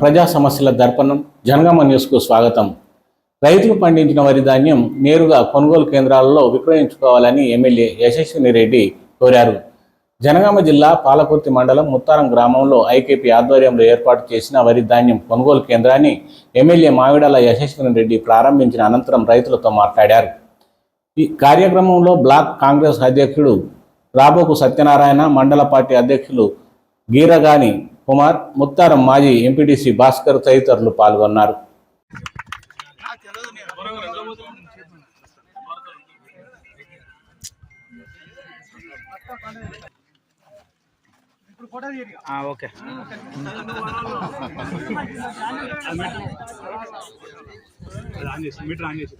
ప్రజా సమస్యల దర్పణం జనగామ న్యూస్కు స్వాగతం. రైతులు పండించిన వరి ధాన్యం నేరుగా కొనుగోలు కేంద్రాలలో విక్రయించుకోవాలని ఎమ్మెల్యే యశస్విని రెడ్డి కోరారు. జనగామ జిల్లా పాలకుర్తి మండలం ముత్తారం గ్రామంలో ఐకేపీ ఆధ్వర్యంలో ఏర్పాటు చేసిన వరి ధాన్యం కొనుగోలు కేంద్రాన్ని ఎమ్మెల్యే మావిడాల యశస్విని రెడ్డి ప్రారంభించిన అనంతరం రైతులతో మాట్లాడారు. ఈ కార్యక్రమంలో బ్లాక్ కాంగ్రెస్ అధ్యక్షుడు రాబోకు సత్యనారాయణ మండల పార్టీ అధ్యక్షులు గీరగాని కుమార్ ముత్తారం మాజీ ఎంపీటీసీ భాస్కర్ తదితరులు పాల్గొన్నారు. ఆ, ఓకే. మీటర్ ఆన్ చేసి